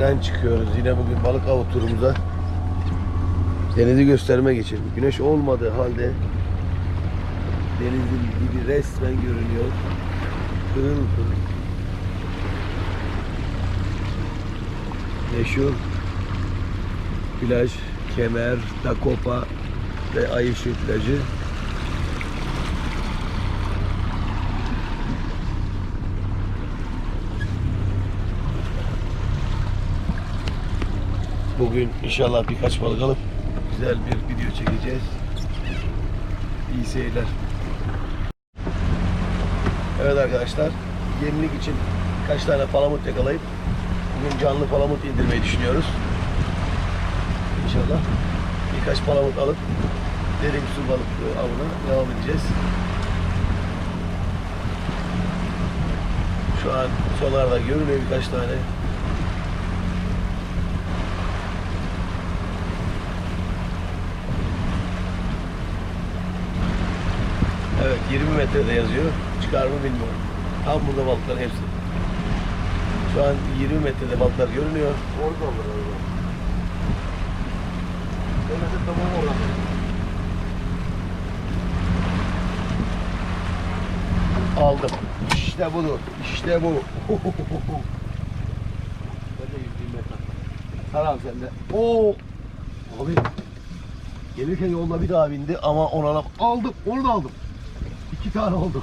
Den çıkıyoruz yine bugün balık avı turumuza. Denizi göstermek için. Güneş olmadığı halde denizin dibi resmen görünüyor. Pırıl pırıl. Meşhur plaj, Kemer, Dakopa ve Ayşe plajı. Bugün inşallah birkaç balık alıp güzel bir video çekeceğiz. İyi seyirler. Evet arkadaşlar, yemlik için kaç tane palamut yakalayıp bugün canlı palamut indirmeyi düşünüyoruz. İnşallah birkaç palamut alıp derin su balık avına devam edeceğiz. Şu an sonlarda görünüyor birkaç tane. Evet 20 metrede yazıyor. Çıkar mı bilmiyorum. Tam burada balıkların hepsi. Şu an 20 metrede balıklar görünüyor. Orada olur öyle. Demese tamam orada. Aldım. İşte budur. İşte bu. Ben de yüzeyim metal. Saram sen de. Oo. Abi. Gelirken yolda bir daha bindi ama ona laf aldım. Onu da aldım. İki tane oldu.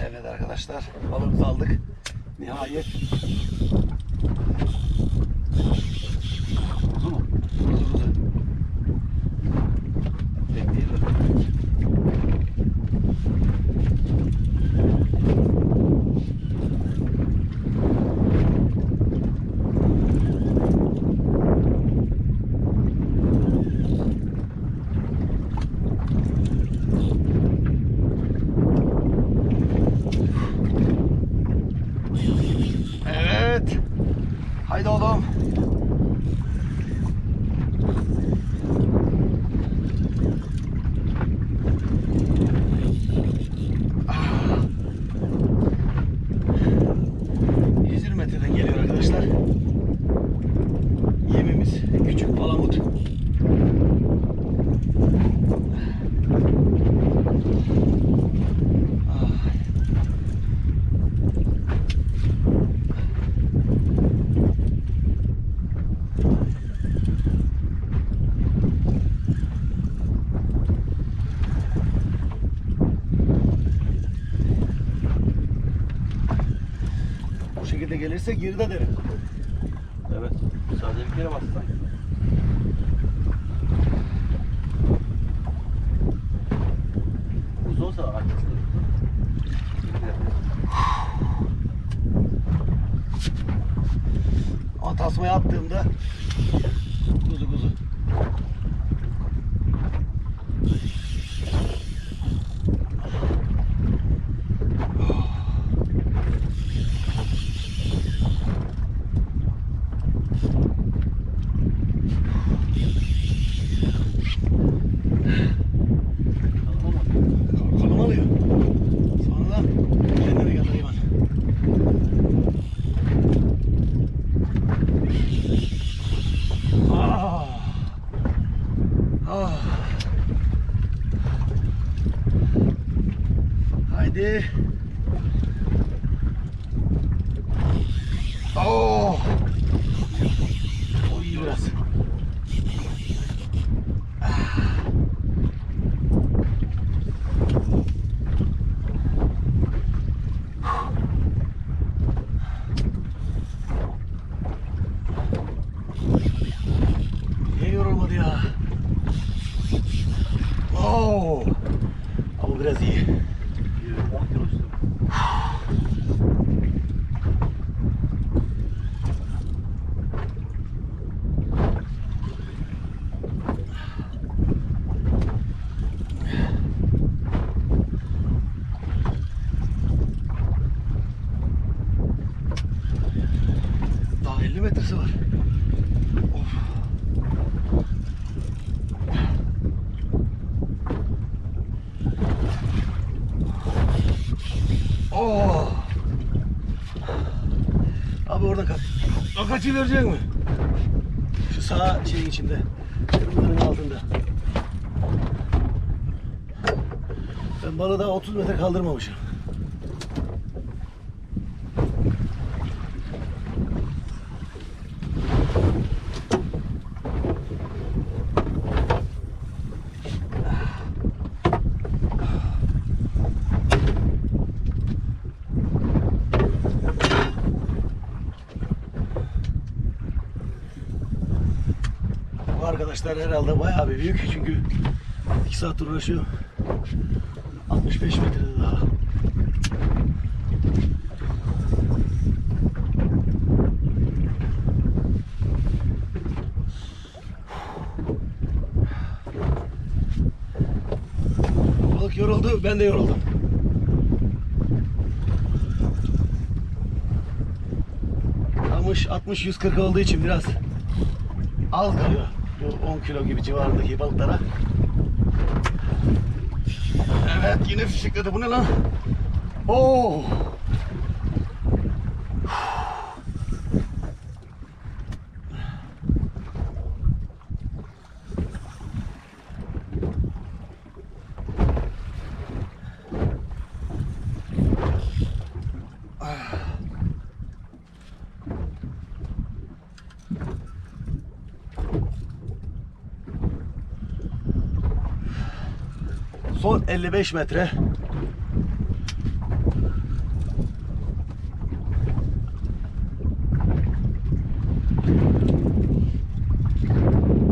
evet arkadaşlar. Balığımızı aldık. Nihayet. Kuzu mu? Kuzu kuzu. Bekleyelim. Evet. Haydi oğlum. Ah. 120 metreden geliyor arkadaşlar. Yemimiz küçük palamut. Ah. Bu şekilde gelirse geride derim. Evet. Sadece bir kere bassan. Yeah. Kaçı verecek mi? Şu sağ şeyin içinde. Kırmızının altında. Ben balığı daha 30 metre kaldırmamışım. Arkadaşlar herhalde bayağı bir büyük çünkü 2 saat uğraşıyor. 65 metrede daha. Balık yoruldu, ben de yoruldum. Kamış 60-140 olduğu için biraz az kalıyor. Bu 10 kilo gibi civarındaki balıklara. Evet yine fişekledi. Bu ne lan? Oo. Son 55 metre.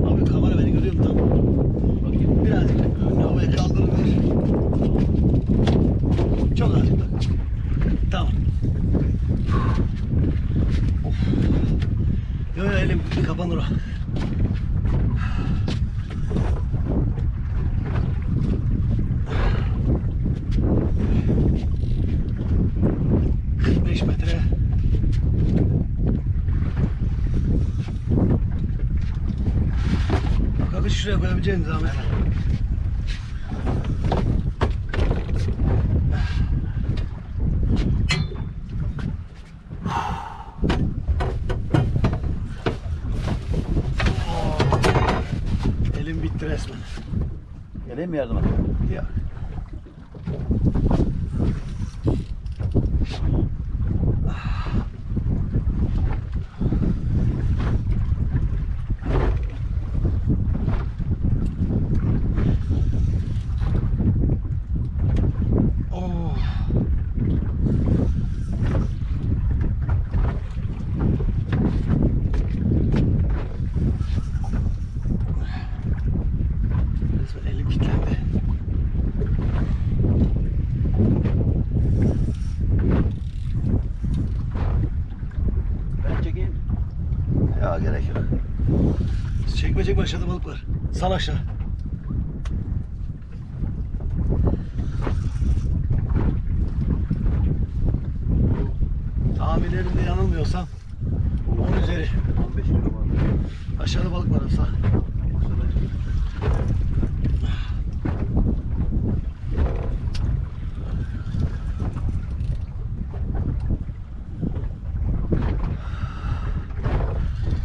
Abi kamera beni görüyor mu tam? Bakayım. Birazcık önünü havaya kaldırılır. Çok azıcık bak. Tamam. Of. Yo yo elim kapanır o. Beş metre. Bak abi şuraya koyabileceğin zahmet. Elim bitti resmen. Geleyim mi yardıma? Ya. Oh. Resmen elim kilitlendi. Ben çekeyim. Ya gerek yok. Çekmecek başladı balıklar. Sal aşağı. Tahminlerimde yanılmıyorsam 10 üzeri 15 kilo var. aşağıda balık var olsa.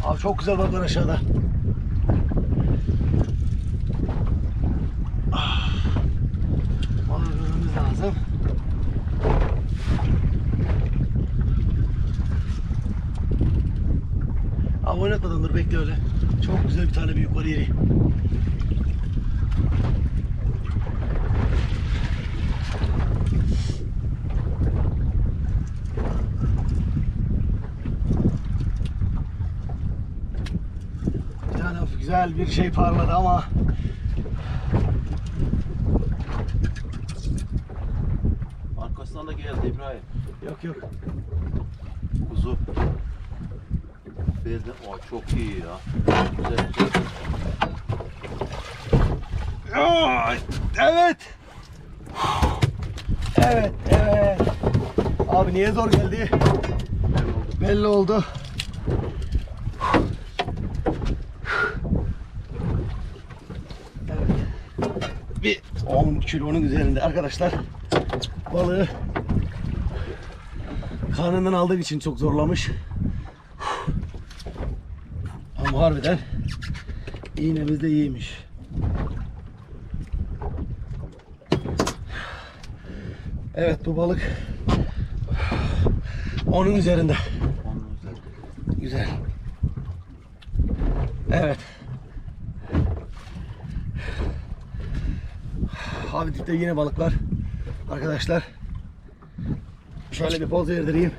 Abi çok güzel balık var aşağıda. Ah. Balığı görmemiz lazım. Abi oynatmadan dur bekle öyle. Çok güzel bir tane büyük var yeri. Bir tane güzel bir şey parladı ama Arkasından da geldi İbrahim. yok yok. Kuzu. Bezde. O çok iyi ya. Güzel güzel. Ay, Evet. Evet, evet. Abi niye zor geldi? Belli oldu. Evet. Bir 10 kilonun üzerinde arkadaşlar. Balığı karnından aldığım için çok zorlamış. Ama harbiden iğnemiz de iyiymiş. Evet bu balık onun üzerinde. Güzel. Evet. Abi dipte yine balık var. Arkadaşlar. Şöyle bir poz verdireyim.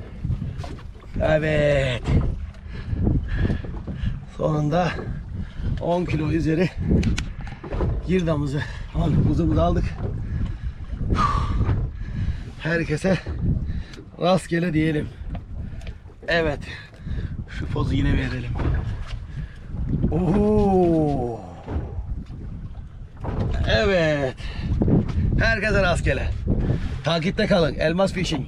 Evet. Sonunda 10 kilo üzeri girdamızı al, kuzumuzu aldık. Herkese rastgele diyelim. Evet. Şu pozu yine verelim. Oo. Evet. Herkese rastgele. Takipte kalın. Elmas Fishing.